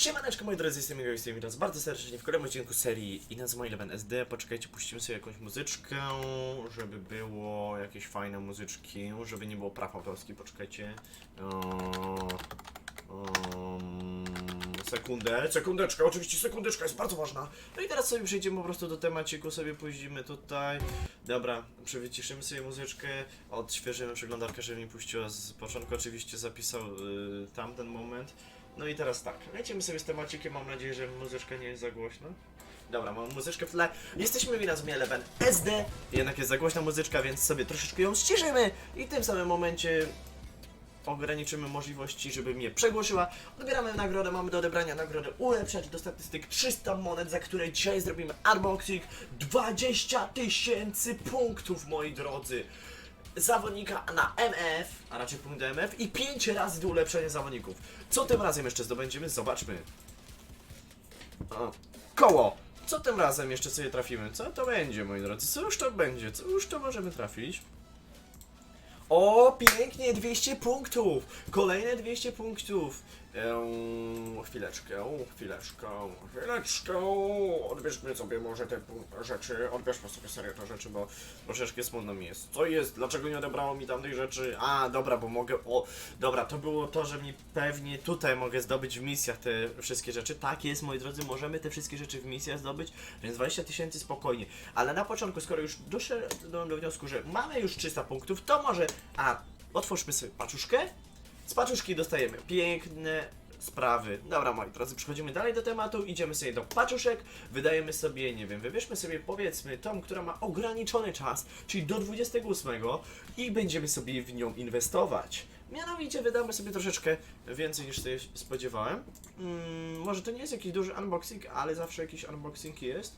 Siemaneczko moi drodzy, jestem Michał, jestem witam bardzo serdecznie w kolejnym odcinku serii Inazuma Eleven SD. Poczekajcie, puścimy sobie jakąś muzyczkę, żeby było jakieś fajne muzyczki, żeby nie było praw autorskich, poczekajcie. Um, sekundę, sekundeczka, oczywiście sekundeczka jest bardzo ważna. No i teraz sobie przejdziemy po prostu do temaciku, sobie pójdziemy tutaj. Dobra, przywyciszymy sobie muzyczkę, odświeżymy przeglądarkę, żeby mi puściła z początku, oczywiście zapisał y, tamten moment. No i teraz tak, lecimy sobie z temacikiem, mam nadzieję, że muzyczka nie jest za głośna. Dobra, mam muzyczkę w tle. Jesteśmy w Inazumie Eleven SD, jednak jest za głośna muzyczka, więc sobie troszeczkę ją ściszymy i w tym samym momencie ograniczymy możliwości, żeby mnie przegłosiła. Odbieramy nagrodę, mamy do odebrania nagrodę ulepszać do statystyk 300 monet, za które dzisiaj zrobimy unboxing 20 tysięcy punktów, moi drodzy. Zawodnika na MF, a raczej punkt MF i 5 razy do ulepszenia zawodników. Co tym razem jeszcze zdobędziemy? Zobaczmy. O, koło! Co tym razem jeszcze sobie trafimy? Co to będzie, moi drodzy? Co już to będzie? Co już to możemy trafić? O, pięknie, 200 punktów! Kolejne 200 punktów! Chwileczkę, chwileczkę, chwileczkę. Odbierzmy sobie może te rzeczy, odbierzmy sobie serio te rzeczy, bo troszeczkę smutno mi jest. Co jest? Dlaczego nie odebrało mi tamtych rzeczy? A, dobra, bo mogę, o, dobra, to było to, że mi pewnie tutaj mogę zdobyć w misjach te wszystkie rzeczy. Tak jest, moi drodzy, możemy te wszystkie rzeczy w misjach zdobyć, więc 20 tysięcy spokojnie. Ale na początku, skoro już doszedłem do wniosku, że mamy już 300 punktów, to może, a, otwórzmy sobie paczuszkę. Z paczuszki dostajemy piękne sprawy. Dobra, moi drodzy, przechodzimy dalej do tematu, idziemy sobie do paczuszek, wydajemy sobie, nie wiem, wybierzmy sobie powiedzmy tą, która ma ograniczony czas, czyli do 28 i będziemy sobie w nią inwestować. Mianowicie wydamy sobie troszeczkę więcej niż sobie spodziewałem. Mm, może to nie jest jakiś duży unboxing, ale zawsze jakiś unboxing jest.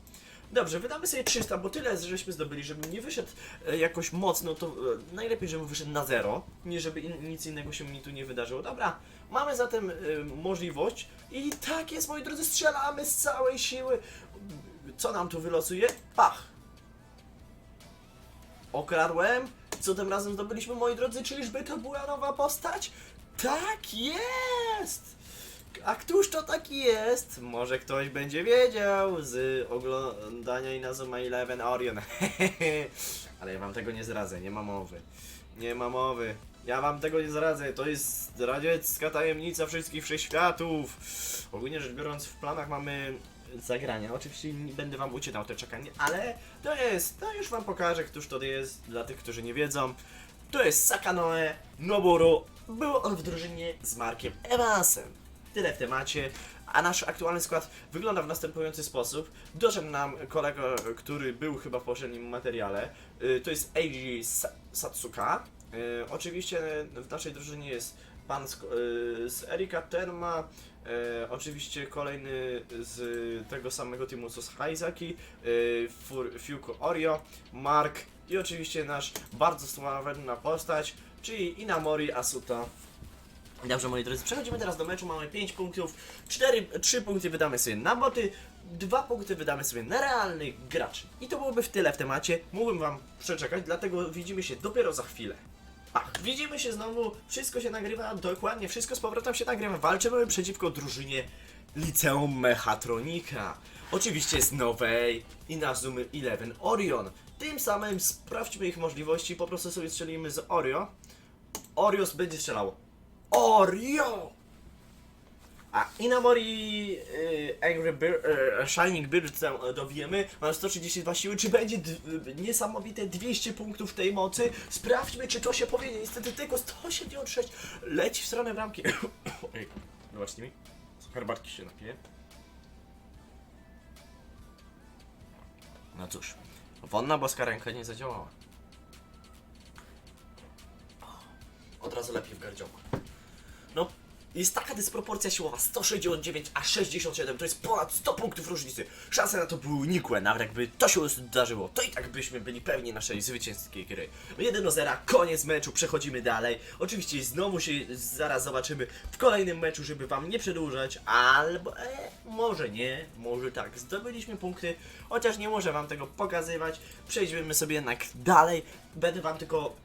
Dobrze, wydamy sobie 300, bo tyle żeśmy zdobyli, żeby nie wyszedł e, jakoś mocno, to e, najlepiej, żeby wyszedł na zero, nie żeby nic innego się mi tu nie wydarzyło. Dobra, mamy zatem e, możliwość i tak jest, moi drodzy, strzelamy z całej siły. Co nam tu wylosuje? Pach! Okradłem. Co tym razem zdobyliśmy, moi drodzy? Czyżby to była nowa postać? Tak jest! A któż to taki jest? Może ktoś będzie wiedział z oglądania Inazuma Eleven Orion. Ale ja wam tego nie zdradzę, nie ma mowy. Nie ma mowy. Ja wam tego nie zdradzę. To jest radziecka tajemnica wszystkich wszechświatów. Ogólnie rzecz biorąc, w planach mamy zagrania. Oczywiście nie będę wam ucinał te czekanie, ale to jest, to już wam pokażę, któż to jest, dla tych, którzy nie wiedzą. To jest Sakanoe Noboru. Był on w drużynie z Markiem Evansem. Tyle w temacie. A nasz aktualny skład wygląda w następujący sposób. Doszedł nam kolega, który był chyba w poprzednim materiale. Y, To jest Eiji Sa- Satsuka. Y, Oczywiście w naszej drużynie jest pan z, y, Erika Terma. Oczywiście kolejny z tego samego teamu co z Haizaki. Fiuko Orio, Mark i oczywiście nasz bardzo sławna postać, czyli Inamori Asuta. Dobrze, moi drodzy, przechodzimy teraz do meczu. Mamy 5 punktów, 4, 3 punkty wydamy sobie na boty, 2 punkty wydamy sobie na realnych graczy. I to byłoby w tyle w temacie. Mógłbym Wam przeczekać, dlatego widzimy się dopiero za chwilę. Ach, widzimy się znowu, wszystko się nagrywa, dokładnie, wszystko z powrotem się nagrywa. Walczymy przeciwko drużynie Liceum Mechatronika. Oczywiście z nowej Inazumy Eleven Orion. Tym samym sprawdźmy ich możliwości, po prostu sobie strzelimy z Orio. Orios będzie strzelał Oreo! A Inamori y, Angry Bird, y, Shining Bird tam dowiemy, mam 132 siły, czy będzie y, niesamowite 200 punktów tej mocy? Sprawdźmy, czy to się powiedzie. Niestety tylko 186 leci w stronę bramki. Ej, zobaczcie mi. Herbatki się napiję. No cóż, wonna boska ręka nie zadziałała. Od razu lepiej w gardziołku. No, jest taka dysproporcja siłowa, 169 a 67, to jest ponad 100 punktów różnicy. Szanse na to były nikłe, nawet jakby to się zdarzyło, to i tak byśmy byli pewni naszej zwycięskiej gry. 1 do 0, koniec meczu, przechodzimy dalej. Oczywiście znowu się zaraz zobaczymy w kolejnym meczu, żeby wam nie przedłużać, albo e, może nie, może tak. Zdobyliśmy punkty, chociaż nie muszę wam tego pokazywać. Przejdźmy sobie jednak dalej, będę wam tylko...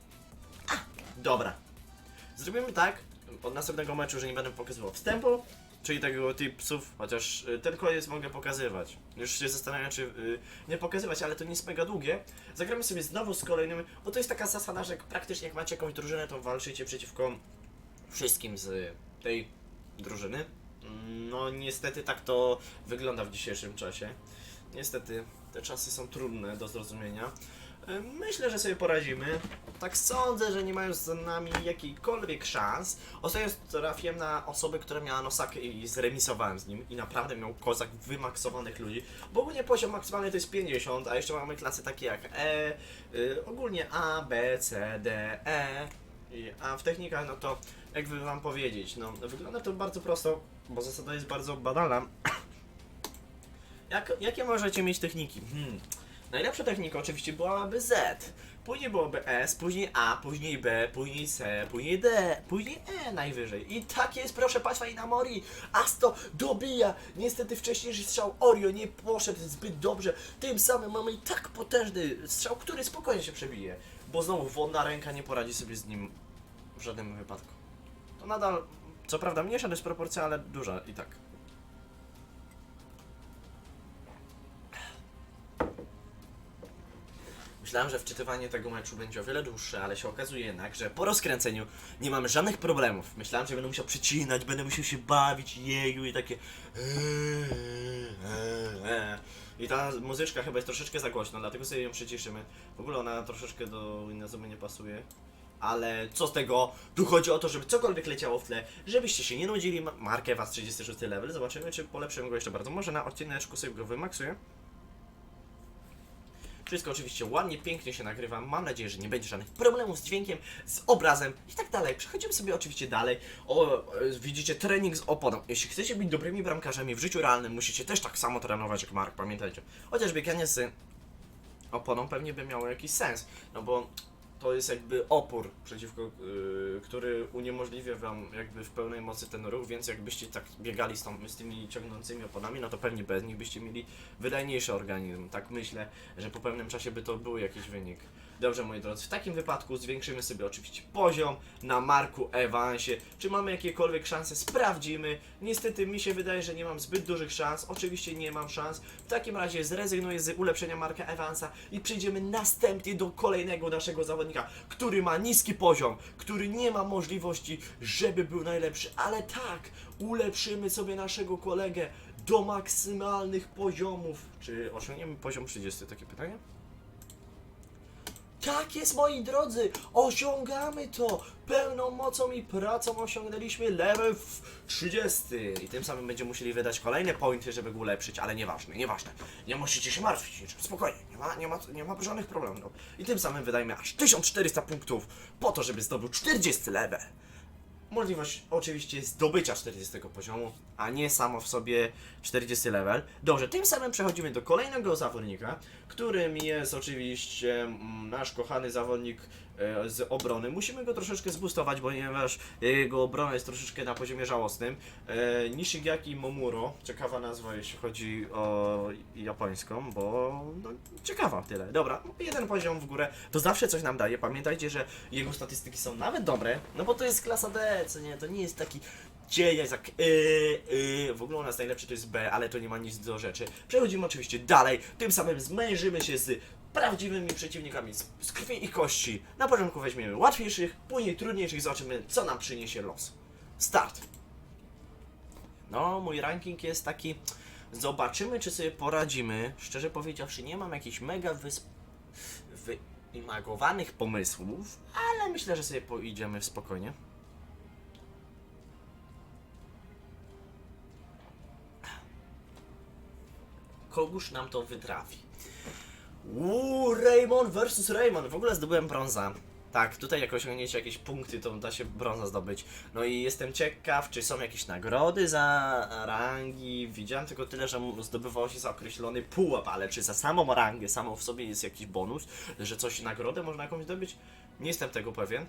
A, dobra, Zrobimy tak od następnego meczu, że nie będę pokazywał wstępu, czyli tego tipsów, chociaż y, ten koniec mogę pokazywać. Już się zastanawiam, czy y, nie pokazywać, ale to nie jest mega długie. Zagramy sobie znowu z kolejnym, bo to jest taka zasada, że praktycznie jak macie jakąś drużynę, to walczycie przeciwko wszystkim z tej drużyny. No niestety tak to wygląda w dzisiejszym czasie. Niestety te czasy są trudne do zrozumienia. Myślę, że sobie poradzimy. Tak sądzę, że nie mają z nami jakichkolwiek szans. Ostatnio trafiłem na osobę, która miała nosakę i zremisowałem z nim. I naprawdę miał kozak wymaksowanych ludzi. Bo ogólnie poziom maksymalny to jest 50, a jeszcze mamy klasy takie jak E, y, ogólnie A, B, C, D, E. I, a w technikach, no to jakby wam powiedzieć, no wygląda to bardzo prosto, bo zasada jest bardzo banalna. Jak, jakie możecie mieć techniki? Hmm. Najlepsza technika oczywiście byłaby Z. Później byłoby S, później A, później B, później C, później D, później E najwyżej. I tak jest, proszę Państwa, i na Mori. Asto dobija. Niestety wcześniejszy strzał Orio nie poszedł zbyt dobrze. Tym samym mamy i tak potężny strzał, który spokojnie się przebije. Bo znowu wodna ręka nie poradzi sobie z nim w żadnym wypadku. To nadal, co prawda mniejsza dysproporcja, ale duża i tak. Myślałem, że wczytywanie tego meczu będzie o wiele dłuższe, ale się okazuje jednak, że po rozkręceniu nie mamy żadnych problemów. Myślałem, że będę musiał przycinać, będę musiał się bawić, jeju i takie... I ta muzyczka chyba jest troszeczkę za głośna, dlatego sobie ją przyciszymy. W ogóle ona troszeczkę do Inazumy nie pasuje. Ale co z tego? Tu chodzi o to, żeby cokolwiek leciało w tle, żebyście się nie nudzili. Ma- Markę was 36 level. Zobaczymy, czy polepszymy go jeszcze bardzo. Może na odcineczku sobie go wymaksuję. Wszystko oczywiście ładnie, pięknie się nagrywa. Mam nadzieję, że nie będzie żadnych problemów z dźwiękiem, z obrazem i tak dalej. Przechodzimy sobie oczywiście dalej. O, e, widzicie trening z oponą. Jeśli chcecie być dobrymi bramkarzami w życiu realnym, musicie też tak samo trenować jak Mark, pamiętajcie. Chociaż bieganie z oponą pewnie by miało jakiś sens, no bo to jest jakby opór przeciwko, yy, który uniemożliwia wam jakby w pełnej mocy ten ruch, więc jakbyście tak biegali z, tą, z tymi ciągnącymi oponami, no to pewnie bez nich byście mieli wydajniejszy organizm. Tak myślę, że po pewnym czasie by to był jakiś wynik. Dobrze, moi drodzy, w takim wypadku zwiększymy sobie oczywiście poziom na Marku Evansie. Czy mamy jakiekolwiek szanse? Sprawdzimy. Niestety mi się wydaje, że nie mam zbyt dużych szans. Oczywiście nie mam szans. W takim razie zrezygnuję z ulepszenia Marka Evansa i przejdziemy następnie do kolejnego naszego zawodnika, który ma niski poziom, który nie ma możliwości, żeby był najlepszy. Ale tak, ulepszymy sobie naszego kolegę do maksymalnych poziomów. Czy osiągniemy poziom 30? Takie pytanie? Tak jest, moi drodzy, osiągamy to! Pełną mocą i pracą osiągnęliśmy level w 30 i tym samym będziemy musieli wydać kolejne pointy, żeby go ulepszyć, ale nieważne, nieważne. Nie musicie się martwić niczym, spokojnie, nie ma, nie ma, nie ma żadnych problemów. I tym samym wydajmy aż 1400 punktów po to, żeby zdobył 40 level. Możliwość oczywiście zdobycia 40 poziomu, a nie samo w sobie 40 level. Dobrze, tym samym przechodzimy do kolejnego zawodnika, którym jest oczywiście mm, nasz kochany zawodnik e, z obrony. Musimy go troszeczkę zboostować, ponieważ jego obrona jest troszeczkę na poziomie żałosnym. E, Nishigaki Momuro, ciekawa nazwa jeśli chodzi o japońską, bo no, ciekawa tyle. Dobra, jeden poziom w górę to zawsze coś nam daje. Pamiętajcie, że jego statystyki są nawet dobre, no bo to jest klasa D, co nie, to nie jest taki dzień jak yy. W ogóle u nas najlepszy to jest B, ale to nie ma nic do rzeczy. Przechodzimy oczywiście dalej, tym samym zmężymy się z prawdziwymi przeciwnikami z, z krwi i kości. Na początku weźmiemy łatwiejszych, później trudniejszych, zobaczymy co nam przyniesie los. Start! No, mój ranking jest taki. Zobaczymy, czy sobie poradzimy. Szczerze powiedziawszy, nie mam jakichś mega wysp... wyimagowanych pomysłów, ale myślę, że sobie poidziemy spokojnie. Kogóż nam to wytrafi? Uuu, Raymond versus Raymond. W ogóle zdobyłem brąza. Tak, tutaj jak osiągniecie jakieś punkty, to da się brąza zdobyć. No i jestem ciekaw, czy są jakieś nagrody za rangi. Widziałem tylko tyle, że zdobywało się za określony pułap, ale czy za samą rangę, samą w sobie jest jakiś bonus, że coś, nagrodę można jakąś zdobyć? Nie jestem tego pewien.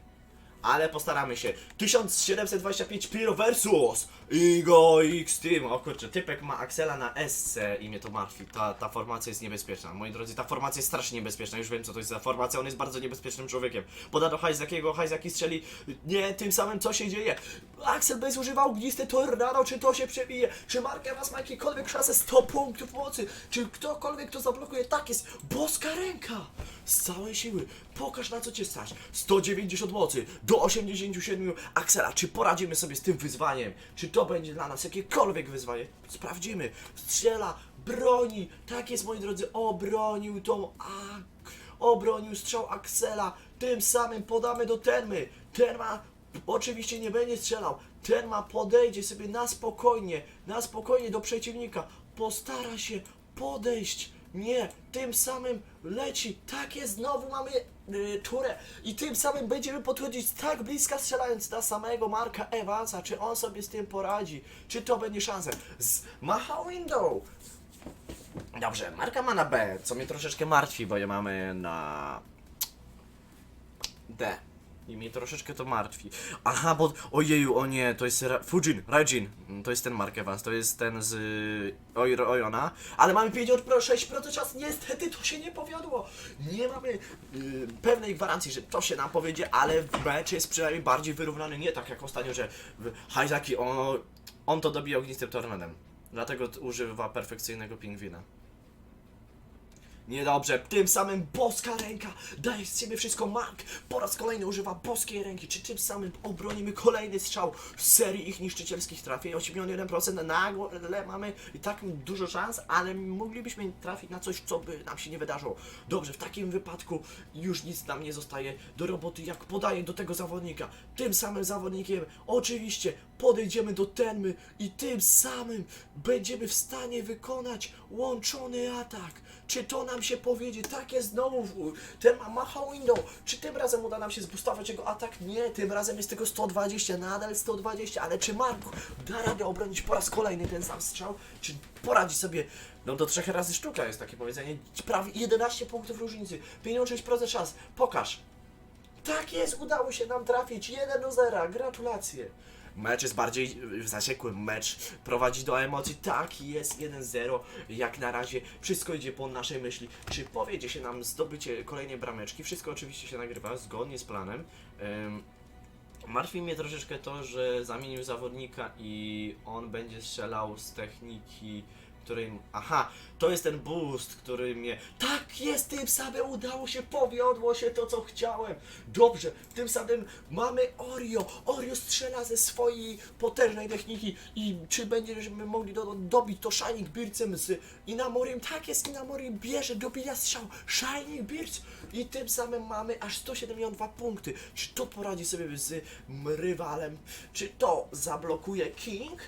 Ale postaramy się. 1725 Pyro versus Igo X Team. O kurczę, typek ma Axela na SC i mnie to martwi. Ta, ta formacja jest niebezpieczna. Moi drodzy, ta formacja jest strasznie niebezpieczna. Już wiem, co to jest za formacja. On jest bardzo niebezpiecznym człowiekiem. Poda do Hajzakiego, Hajzaki strzeli. Nie, tym samym co się dzieje? Axel bez używa ogniste tornado, czy to się przebije? Czy Mark Evans ma jakiekolwiek szanse 100 punktów mocy? Czy ktokolwiek to zablokuje? Tak jest, boska ręka! Z całej siły, pokaż na co cię stać. 190 mocy, do 87 Axela. Czy poradzimy sobie z tym wyzwaniem? Czy to będzie dla nas jakiekolwiek wyzwanie? Sprawdzimy. Strzela, broni. Tak jest, moi drodzy, obronił tą... A, obronił strzał Axela. Tym samym podamy do Termy. Terma oczywiście nie będzie strzelał. Terma podejdzie sobie na spokojnie, na spokojnie do przeciwnika. Postara się podejść. Nie, tym samym leci. Tak jest, znowu mamy turę. I tym samym będziemy podchodzić tak bliska strzelając na samego Marka Evansa. Czy on sobie z tym poradzi? Czy to będzie szansa? Z Maha Window. Dobrze, Marka ma na B, co mnie troszeczkę martwi, bo je mamy na D. I mnie troszeczkę to martwi. Aha, bo ojeju, o nie, to jest Ra Fujin, Raijin. Mm, To jest ten Mark Evans, to jest ten z Oj Ojona. Ale mamy 56% czas, niestety to się nie powiodło. Nie mamy y, pewnej gwarancji, że to się nam powiedzie, ale mecz jest przynajmniej bardziej wyrównany. Nie tak jak ostatnio, że Haizaki, on, on to dobija ognistym tornadem. Dlatego używa perfekcyjnego pingwina. Niedobrze, tym samym boska ręka daje z siebie wszystko Mark. Po raz kolejny używa boskiej ręki. Czy tym samym obronimy kolejny strzał z serii ich niszczycielskich trafień? 81% nagle mamy i tak dużo szans, ale moglibyśmy trafić na coś, co by nam się nie wydarzyło. Dobrze, w takim wypadku już nic nam nie zostaje do roboty, jak podaje do tego zawodnika. Tym samym zawodnikiem oczywiście podejdziemy do Tenmy i tym samym będziemy w stanie wykonać łączony atak. Czy to nam się powiedzie? Tak jest znowu ten ma macha window. Czy tym razem uda nam się zbustować jego atak? Nie, tym razem jest tylko 120, nadal 120, ale czy Mark da radę obronić po raz kolejny ten sam strzał? Czy poradzi sobie, no do trzech razy sztuka jest takie powiedzenie, prawie 11 punktów różnicy, 56% szans, pokaż. Tak jest, udało się nam trafić. 1 do 0. Gratulacje. Mecz jest bardziej y, zaciekły. Mecz prowadzi do emocji. Tak jest 1-0. Jak na razie wszystko idzie po naszej myśli. Czy powiedzie się nam zdobycie kolejnej brameczki? Wszystko oczywiście się nagrywa zgodnie z planem. Ym, Martwi mnie troszeczkę to, że zamienił zawodnika i on będzie strzelał z techniki, której... Aha, to jest ten boost, który mnie... Tak jest, tym samym udało się, powiodło się to, co chciałem. Dobrze, tym samym mamy Oreo. Oreo strzela ze swojej potężnej techniki i czy będziemy mogli do, dobić to Shining Beardsem z Inamorim? Tak jest, Inamorim bierze, dobija strzał. Shining Beards i tym samym mamy aż 172 punkty. Czy to poradzi sobie z rywalem? Czy to zablokuje King?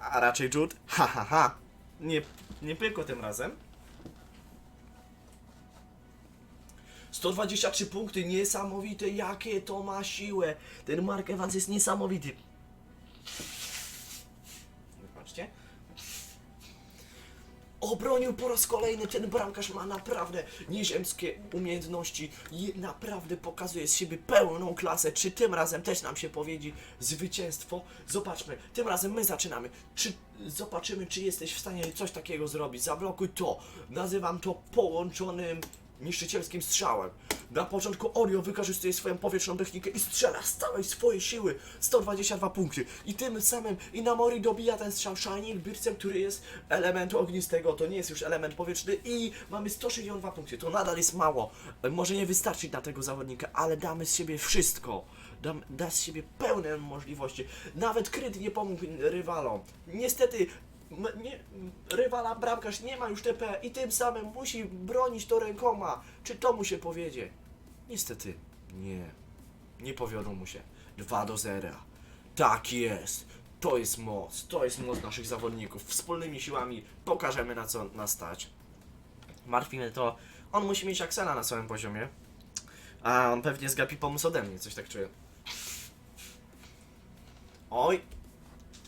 A raczej Jude? Ha, ha, ha. Nie, nie pykło tym razem. 123 punkty, niesamowite, jakie to ma siłę. Ten Mark Evans jest niesamowity. Obronił po raz kolejny, ten bramkarz ma naprawdę nieziemskie umiejętności i naprawdę pokazuje z siebie pełną klasę. Czy tym razem też nam się powiedzie zwycięstwo? Zobaczmy, tym razem my zaczynamy. Czy zobaczymy, czy jesteś w stanie coś takiego zrobić? Zablokuj to. Nazywam to połączonym niszczycielskim strzałem. Na początku Oreo wykorzystuje swoją powietrzną technikę i strzela z całej swojej siły 122 punkty. I tym samym Inamori dobija ten strzał Shining Beardsem, który jest elementu ognistego, to nie jest już element powietrzny i mamy 162 punkty. To nadal jest mało. Może nie wystarczyć na tego zawodnika, ale damy z siebie wszystko. Dam, da z siebie pełne możliwości. Nawet kryt nie pomógł rywalom. Niestety Nie, rywala bramkarz nie ma już TP i tym samym musi bronić to rękoma. Czy to mu się powiedzie? Niestety nie. Nie powiodło mu się. 2 do 0. Tak jest. To jest moc. To jest moc naszych zawodników. Wspólnymi siłami pokażemy na co nas stać. Martwi mnie to. On musi mieć Axela na swoim poziomie. A on pewnie zgapi pomysł ode mnie, coś tak czuję. Oj,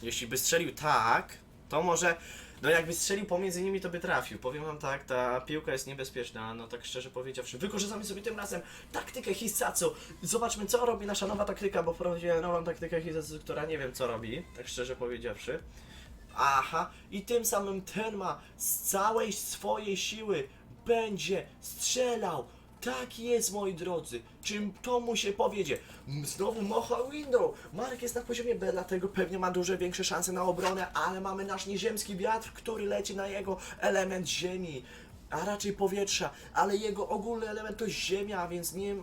jeśli by strzelił tak, to może. No jakby strzelił pomiędzy nimi, to by trafił. Powiem wam tak, ta piłka jest niebezpieczna, no tak szczerze powiedziawszy. Wykorzystamy sobie tym razem taktykę Hisatsu. Zobaczmy, co robi nasza nowa taktyka, bo wprowadziłem nową taktykę Hisatsu, która nie wiem, co robi, tak szczerze powiedziawszy. Aha, i tym samym ten ma z całej swojej siły będzie strzelał Tak jest, moi drodzy. Czym to mu się powiedzie? Znowu mocha window. Mark jest na poziomie B, dlatego pewnie ma duże większe szanse na obronę, ale mamy nasz nieziemski wiatr, który leci na jego element ziemi, a raczej powietrza, ale jego ogólny element to ziemia, więc nie...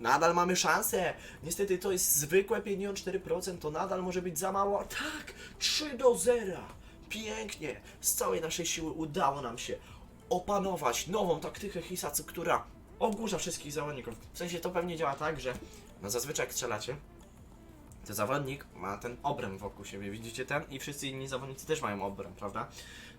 Nadal mamy szansę. Niestety to jest zwykłe 54%, to nadal może być za mało. Tak, 3 do 0. Pięknie. Z całej naszej siły udało nam się opanować nową taktykę Hisacu, która ogłusza wszystkich zawodników. W sensie to pewnie działa tak, że no zazwyczaj jak strzelacie, to zawodnik ma ten obręb wokół siebie, widzicie ten? I wszyscy inni zawodnicy też mają obręb, prawda?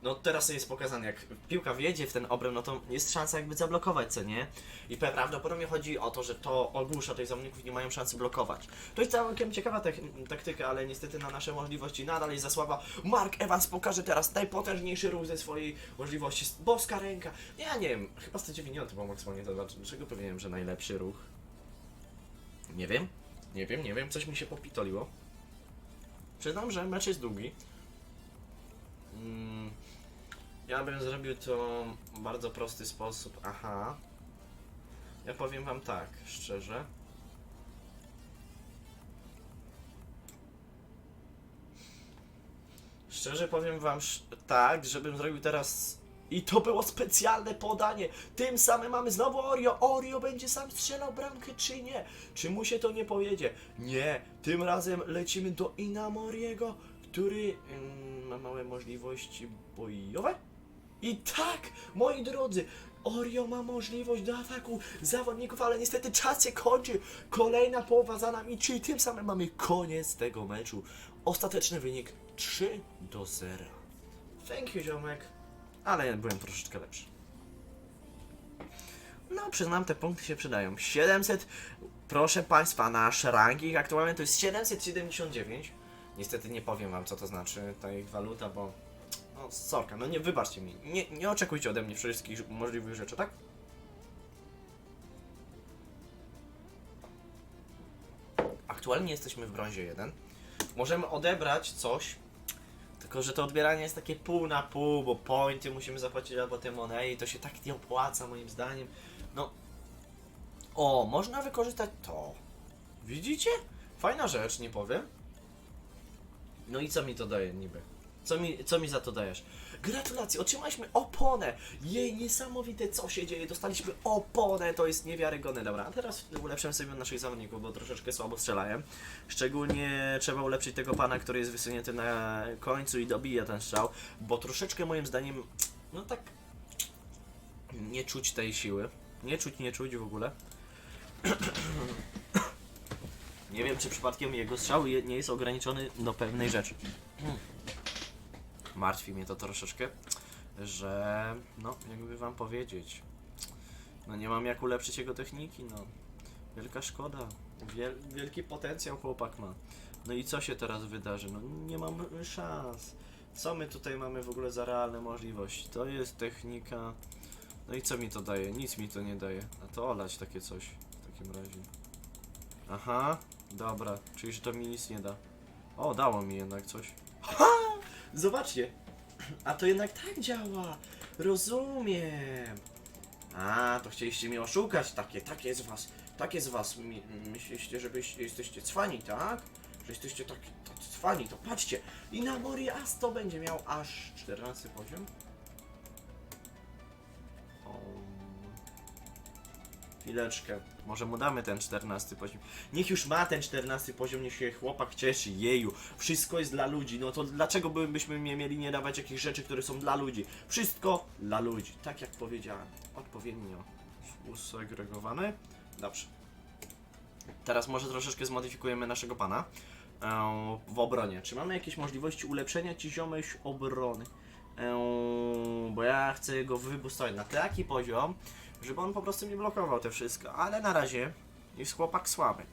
No teraz jest pokazane, jak piłka wjedzie w ten obręb, no to jest szansa jakby zablokować, co nie? I prawdopodobnie chodzi o to, że to ogłusza tych zawodników nie mają szansy blokować. To jest całkiem ciekawa taktyka, ale niestety na nasze możliwości nadal jest za słaba. Mark Evans pokaże teraz najpotężniejszy ruch ze swojej możliwości. Boska ręka. Ja nie wiem, chyba 190 był maksymalnie to. Dlaczego powiedziałem, że najlepszy ruch? Nie wiem. Nie wiem, nie wiem, coś mi się popitoliło. Przyznam, że mecz jest długi. Mm, ja bym zrobił to w bardzo prosty sposób. Aha. Ja powiem wam tak, szczerze. Szczerze powiem wam tak, żebym zrobił teraz. I to było specjalne podanie. Tym samym mamy znowu Oreo. Oreo będzie sam strzelał bramkę, czy nie? Czy mu się to nie powiedzie? Nie. Tym razem lecimy do Inamoriego, który mm, ma małe możliwości bojowe. I tak, moi drodzy, Oreo ma możliwość do ataku zawodników, ale niestety czas się kończy. Kolejna połowa za nami, czyli tym samym mamy koniec tego meczu. Ostateczny wynik 3 do 0. Thank you, ziomek. Ale byłem troszeczkę lepszy. No, przyznam, te punkty się przydają. 700, proszę Państwa, nasz ranking aktualnie to jest 779. Niestety nie powiem Wam, co to znaczy ta ich waluta, bo no, sorka, no nie wybaczcie mi. Nie, nie oczekujcie ode mnie wszystkich możliwych rzeczy, tak? Aktualnie jesteśmy w brązie 1. Możemy odebrać coś, tylko że to odbieranie jest takie pół na pół, bo pointy musimy zapłacić albo te money i to się tak nie opłaca moim zdaniem. No. O, można wykorzystać to. Widzicie? Fajna rzecz, nie powiem. No i co mi to daje niby? Co mi, co mi za to dajesz? Gratulacje, otrzymaliśmy oponę! Jej, niesamowite co się dzieje, dostaliśmy oponę, to jest niewiarygodne. Dobra, a teraz ulepszę sobie naszych zawodników, bo troszeczkę słabo strzelają. Szczególnie trzeba ulepszyć tego pana, który jest wysunięty na końcu i dobija ten strzał, bo troszeczkę moim zdaniem, no tak, nie czuć tej siły. Nie czuć, nie czuć w ogóle. Nie wiem, czy przypadkiem jego strzał nie jest ograniczony do pewnej rzeczy. Martwi mnie to troszeczkę, że no, jakby wam powiedzieć, no nie mam jak ulepszyć jego techniki, no. Wielka szkoda. Wiel, wielki potencjał chłopak ma. No i co się teraz wydarzy? No nie mam szans. Co my tutaj mamy w ogóle za realne możliwości? To jest technika. No i co mi to daje? Nic mi to nie daje. A to olać takie coś w takim razie. Aha, dobra, czyli że to mi nic nie da. O, dało mi jednak coś. Ha! Zobaczcie! A to jednak tak działa! Rozumiem! A, to chcieliście mnie oszukać, takie, takie z was, takie z was. Mi, myśliście, że jesteście cwani, tak? Że jesteście taki, tacy cwani, to patrzcie! I na Morias to będzie miał aż 14 poziom. Chwileczkę. Może mu damy ten 14 poziom. Niech już ma ten 14 poziom, niech się chłopak cieszy. Jeju, wszystko jest dla ludzi. No to dlaczego by- byśmy nie mieli nie dawać jakichś rzeczy, które są dla ludzi? Wszystko dla ludzi. Tak jak powiedziałem. Odpowiednio usegregowane. Dobrze. Teraz może troszeczkę zmodyfikujemy naszego pana. Eee, w obronie. Czy mamy jakieś możliwości ulepszenia ci ziomeś obrony? Eee, bo ja chcę go wybustować na taki poziom, żeby on po prostu nie blokował te wszystko, ale na razie jest chłopak słaby.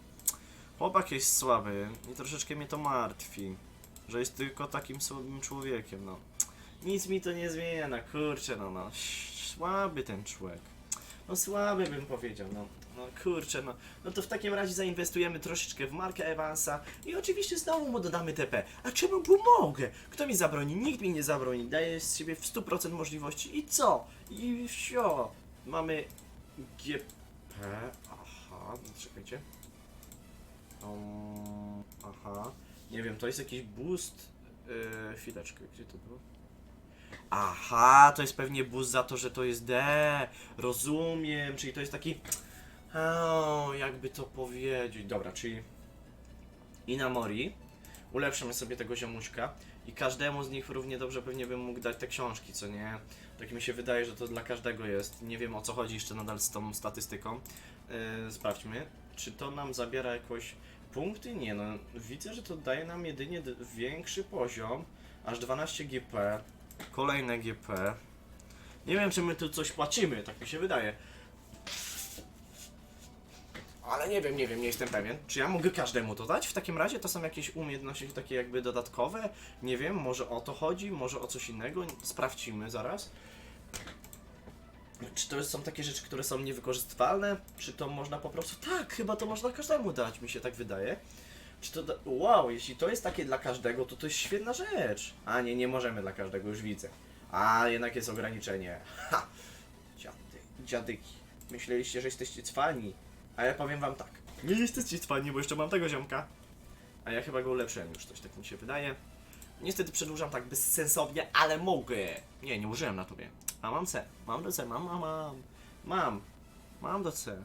Chłopak jest słaby i troszeczkę mnie to martwi, że jest tylko takim słabym człowiekiem, no. Nic mi to nie zmienia, kurczę, no no, słaby ten człowiek. No słaby bym powiedział, no. No kurczę, no. No to w takim razie zainwestujemy troszeczkę w markę Evansa i oczywiście znowu mu dodamy TP. A czemu pomogę? Kto mi zabroni? Nikt mi nie zabroni. Daję z siebie w 100% możliwości i co? I wsio. Mamy G aha, czekajcie. Um, aha, nie wiem, to jest jakiś boost. Yy, chwileczkę, gdzie to było? Aha, to jest pewnie boost za to, że to jest D. Rozumiem, czyli to jest taki. O, jakby to powiedzieć. Dobra, czyli. Inamori. Ulepszymy sobie tego ziomuśka. I każdemu z nich równie dobrze pewnie bym mógł dać te książki, co nie? Tak mi się wydaje, że to dla każdego jest. Nie wiem o co chodzi jeszcze nadal z tą statystyką. Yy, sprawdźmy. Czy to nam zabiera jakoś punkty? Nie, no widzę, że to daje nam jedynie większy poziom. Aż 12 GP. Kolejne GP. Nie wiem, czy my tu coś płacimy, tak mi się wydaje. Ale nie wiem, nie wiem, nie jestem pewien. Czy ja mogę każdemu to dać? W takim razie to są jakieś umiejętności takie jakby dodatkowe? Nie wiem, może o to chodzi, może o coś innego? Sprawdźmy zaraz. Czy to są takie rzeczy, które są niewykorzystywalne? Czy to można po prostu... Tak, chyba to można każdemu dać, mi się tak wydaje. Czy to... Da... Wow, jeśli to jest takie dla każdego, to to jest świetna rzecz. A nie, nie możemy dla każdego, już widzę. A, jednak jest ograniczenie. Ha! Dziady, dziadyki. Myśleliście, że jesteście cwani. A ja powiem wam tak. Nie jesteście cwani, bo jeszcze mam tego ziomka. A ja chyba go ulepszyłem już, coś tak mi się wydaje. Niestety przedłużam tak bezsensownie, ale mogę. Nie, nie użyłem na tobie. A mam C. Mam do C, mam, mam, mam. Mam. Mam do C.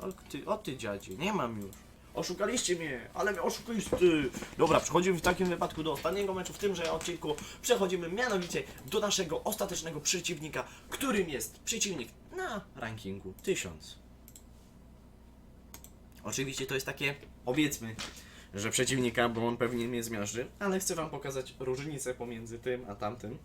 O ty, o ty dziadzie, nie mam już. Oszukaliście mnie, ale mnie oszukaliście. Dobra, przechodzimy w takim wypadku do ostatniego meczu w tymże odcinku. Przechodzimy mianowicie do naszego ostatecznego przeciwnika, którym jest przeciwnik na rankingu 1000. Oczywiście to jest takie, powiedzmy, że przeciwnika, bo on pewnie mnie zmiażdży, ale chcę wam pokazać różnicę pomiędzy tym a tamtym.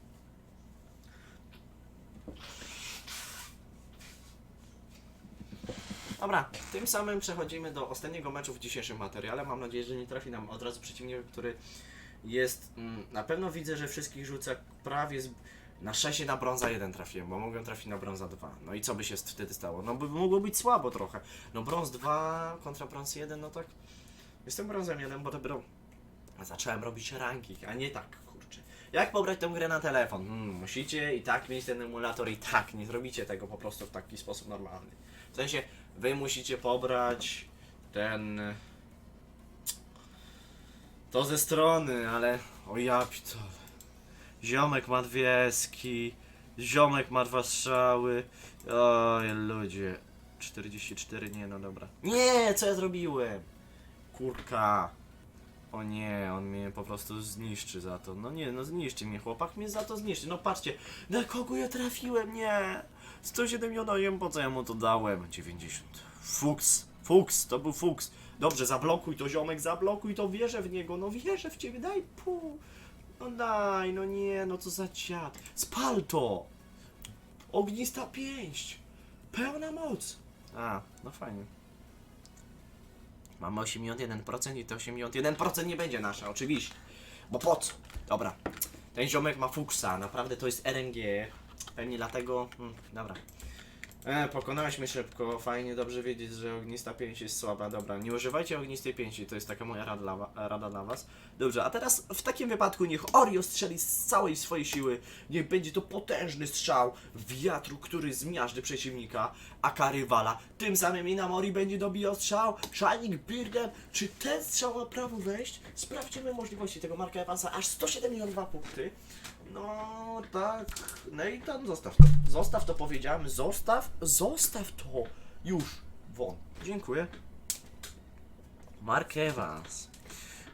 Dobra, tym samym przechodzimy do ostatniego meczu w dzisiejszym materiale. Mam nadzieję, że nie trafi nam od razu przeciwnik, który jest. Mm, na pewno widzę, że wszystkich rzuca prawie z, na 6 na brąza 1 trafiłem, bo mogłem trafić na brąza 2. No i co by się wtedy stało? No by mogło być słabo trochę. No brąz 2 kontra brąz 1, no tak. Jestem brązem 1, bo dopiero zacząłem robić ranking, a nie tak, kurczę. Jak pobrać tę grę na telefon? Hmm, musicie i tak mieć ten emulator i tak, nie zrobicie tego po prostu w taki sposób normalny. W sensie, wy musicie pobrać ten... To ze strony, ale... O ja pitole. Ziomek ma dwie eski, ziomek ma dwa strzały. Oj, ludzie. 44, nie, no dobra. Nie, co ja zrobiłem? Kurka. O nie, on mnie po prostu zniszczy za to. No nie, no zniszczy mnie, chłopak mnie za to zniszczy. No patrzcie, na kogo ja trafiłem, nie. 171, po co ja mu to dałem? 90. Fuks, fuks, to był fuks. Dobrze, zablokuj to ziomek, zablokuj to, wierzę w niego, no wierzę w ciebie, daj pół. No daj, no nie, no co za dziad. Spal to! Ognista pięść! Pełna moc! A, no fajnie. Mamy 81% i to 81% nie będzie nasza, oczywiście. Bo po co? Dobra. Ten ziomek ma fuksa, naprawdę to jest RNG. Pewnie dlatego... Hmm, dobra. E, pokonałeś mnie szybko, fajnie, dobrze wiedzieć, że ognista pięść jest słaba. Dobra, nie używajcie ognistej pięści, to jest taka moja rada dla, rada dla was. Dobrze, a teraz w takim wypadku niech Orio strzeli z całej swojej siły. Niech będzie to potężny strzał wiatru, który zmiażdży przeciwnika, aka rywala. Tym samym Inamori będzie dobijał strzał. Shining Beardem, czy ten strzał ma prawo wejść? Sprawdźmy możliwości tego Marka Evansa, aż 172 punkty. No tak, Nathan, zostaw to. Zostaw to powiedziałem, zostaw, zostaw to. Już, won. Dziękuję. Mark Evans.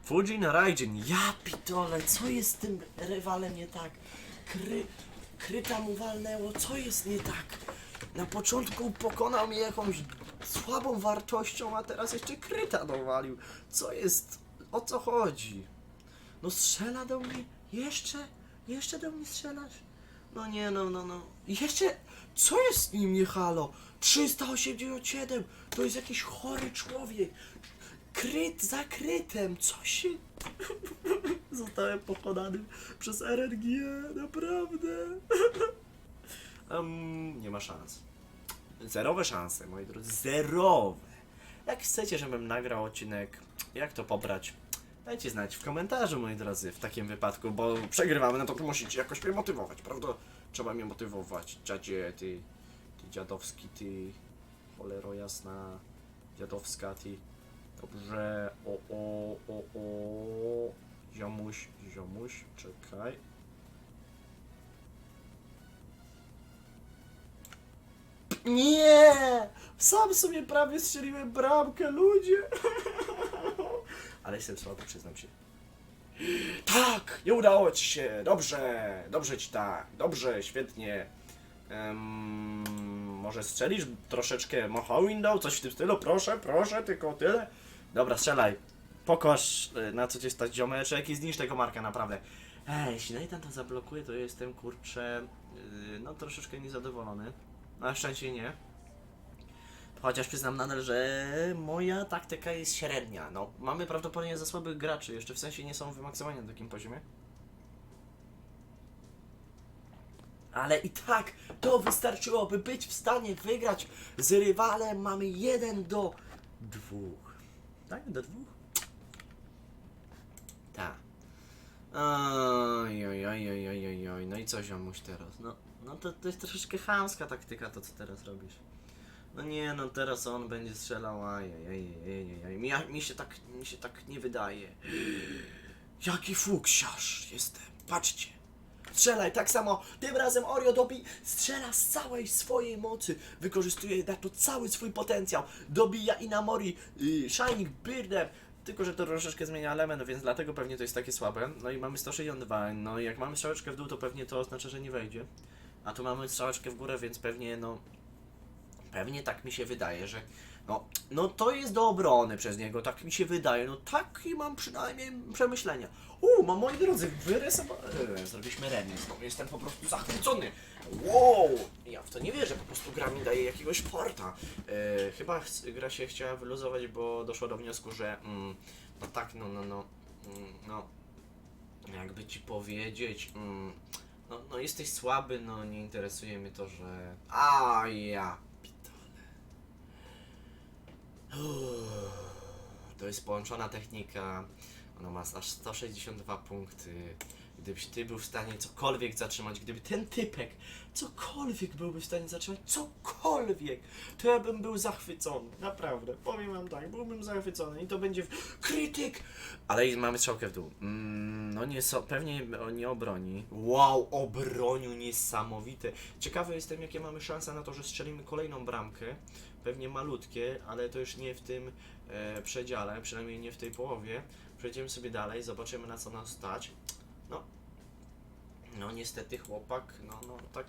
Fujin Raijin. Ja pitole, co jest z tym rywalem nie tak? Kry, kryta mu walnęło, co jest nie tak? Na początku pokonał mnie jakąś słabą wartością, a teraz jeszcze kryta dowalił. Co jest? O co chodzi? No strzela do mnie? Jeszcze? Jeszcze do mnie strzelasz? No nie, no, no, no. Jeszcze? Co jest z nim, nie halo? 387! To jest jakiś chory człowiek. Kryt za krytem, co się... Zostałem pokonany przez RNG, naprawdę. Em, nie ma szans. Zerowe szanse, moi drodzy, zerowe. Jak chcecie, żebym nagrał odcinek, jak to pobrać, dajcie znać w komentarzu, moi drodzy, w takim wypadku, bo przegrywamy, no to musicie jakoś mnie motywować, prawda? Trzeba mnie motywować, dziadzie, ty, ty dziadowski, ty, cholero jasna, dziadowska ty. Dobrze, o, o, o, o, ziomuś, ziomuś, czekaj. Nie! Sam sobie prawie strzeliłem bramkę, ludzie! Ale jestem słaby, przyznam się. Tak! Nie udało ci się! Dobrze! Dobrze ci tak! Dobrze, świetnie! Em, może strzelisz troszeczkę Mocha Window? Coś w tym stylu? Proszę, proszę, tylko tyle. Dobra, strzelaj. Pokosz y, na co cię stać ziomeczek i zniszcz tego marka, naprawdę. Ej, jeśli Nathan to zablokuje, to jestem kurczę, yy, no troszeczkę niezadowolony. Na szczęście nie. Chociaż przyznam nadal, że moja taktyka jest średnia. No, mamy prawdopodobnie za słabych graczy, jeszcze w sensie nie są wymaksowani na takim poziomie. Ale i tak to wystarczyłoby być w stanie wygrać z rywalem. Mamy jeden do dwóch. Tak? Do dwóch? Tak. Oj, oj, oj, oj, oj, oj, oj. No i co ziomuś teraz? No, no to, to jest troszeczkę chamska taktyka to, co teraz robisz. No nie, no teraz on będzie strzelał, ajajajajajaj. Mi, mi się tak, mi się tak nie wydaje. Jaki fuksiarz jestem, patrzcie. Strzelaj, tak samo, tym razem Oreo dobi, strzela z całej swojej mocy, wykorzystuje na to cały swój potencjał, dobija Inamori, yy, Shining Birdem, tylko, że to troszeczkę zmienia element, więc dlatego pewnie to jest takie słabe. No i mamy 162, no i jak mamy strzałeczkę w dół, to pewnie to oznacza, że nie wejdzie. A tu mamy strzałeczkę w górę, więc pewnie, no, Pewnie tak mi się wydaje, że no, no to jest do obrony przez niego, tak mi się wydaje, no takie mam przynajmniej przemyślenia. U, mam moi drodzy, wyrysowałem, zrobiliśmy remis, no jestem po prostu zachwycony. Wow, ja w to nie wierzę, po prostu gra mi daje jakiegoś porta. E, chyba ch- gra się chciała wyluzować, bo doszła do wniosku, że mm, no tak, no, no, no, mm, no, jakby ci powiedzieć, mm, no, no jesteś słaby, no nie interesuje mnie to, że... A ja To jest połączona technika. Ona ma aż 162 punkty. Gdybyś ty był w stanie cokolwiek zatrzymać, gdyby ten typek cokolwiek byłby w stanie zatrzymać, cokolwiek, to ja bym był zachwycony. Naprawdę, powiem wam tak, byłbym zachwycony i to będzie w... krytyk! Ale i mamy strzałkę w dół. Mm, no nie, so, pewnie nie obroni. Wow, obronił niesamowite. Ciekawy jestem, jakie mamy szanse na to, że strzelimy kolejną bramkę. Pewnie malutkie, ale to już nie w tym e, przedziale, przynajmniej nie w tej połowie. Przejdziemy sobie dalej, zobaczymy na co nas stać. No, no niestety chłopak, no, no tak,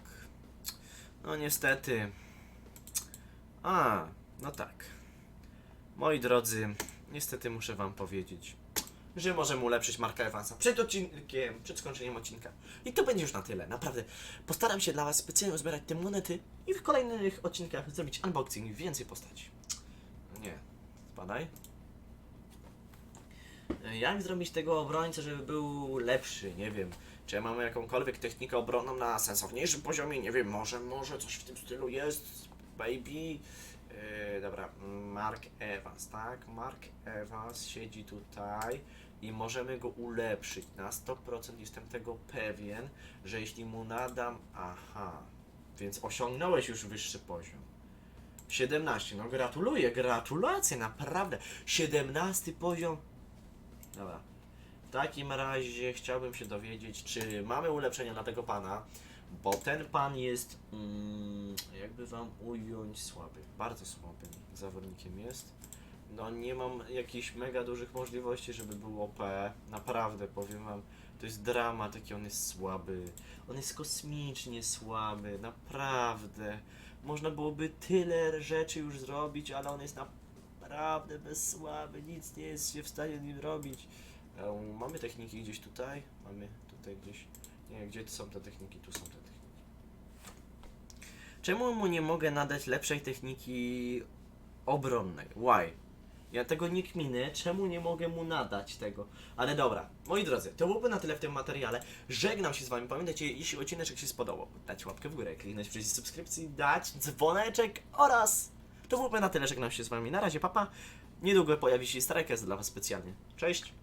no niestety. A, no tak. Moi drodzy, niestety muszę wam powiedzieć, że możemy ulepszyć Marka Evansa przed odcinkiem, przed skończeniem odcinka. I to będzie już na tyle, naprawdę. Postaram się dla was specjalnie uzbierać te monety i w kolejnych odcinkach zrobić unboxing więcej postaci. Nie, spadaj. Jak zrobić tego obrońcę, żeby był lepszy? Nie wiem. Czy mamy jakąkolwiek technikę obronną na sensowniejszym poziomie? Nie wiem, może, może coś w tym stylu jest, baby. Yy, dobra, Mark Evans, tak? Mark Evans siedzi tutaj i możemy go ulepszyć. Na 100% jestem tego pewien, że jeśli mu nadam... Aha, więc osiągnąłeś już wyższy poziom. 17, no gratuluję, gratulacje, naprawdę. 17 poziom. Dobra. W takim razie chciałbym się dowiedzieć, czy mamy ulepszenia dla tego pana, bo ten pan jest, mm, jakby wam ująć, słaby, bardzo słabym zawodnikiem jest. No nie mam jakichś mega dużych możliwości, żeby był OP, naprawdę powiem wam, to jest dramat, jaki on jest słaby. On jest kosmicznie słaby, naprawdę. Można byłoby tyle rzeczy już zrobić, ale on jest naprawdę bezsłaby, nic nie jest się w stanie nim robić. E, Mamy techniki gdzieś tutaj, mamy tutaj gdzieś, nie gdzie są te techniki, tu są te. Czemu mu nie mogę nadać lepszej techniki obronnej? Why? Ja tego nie kminę, czemu nie mogę mu nadać tego? Ale dobra, moi drodzy, to byłoby na tyle w tym materiale. Żegnam się z wami. Pamiętajcie, jeśli odcinek się spodobał, dać łapkę w górę, kliknąć przycisk subskrypcji, dać dzwoneczek oraz to byłoby na tyle. Żegnam się z wami. Na razie, papa. Niedługo pojawi się Starek dla was specjalnie. Cześć!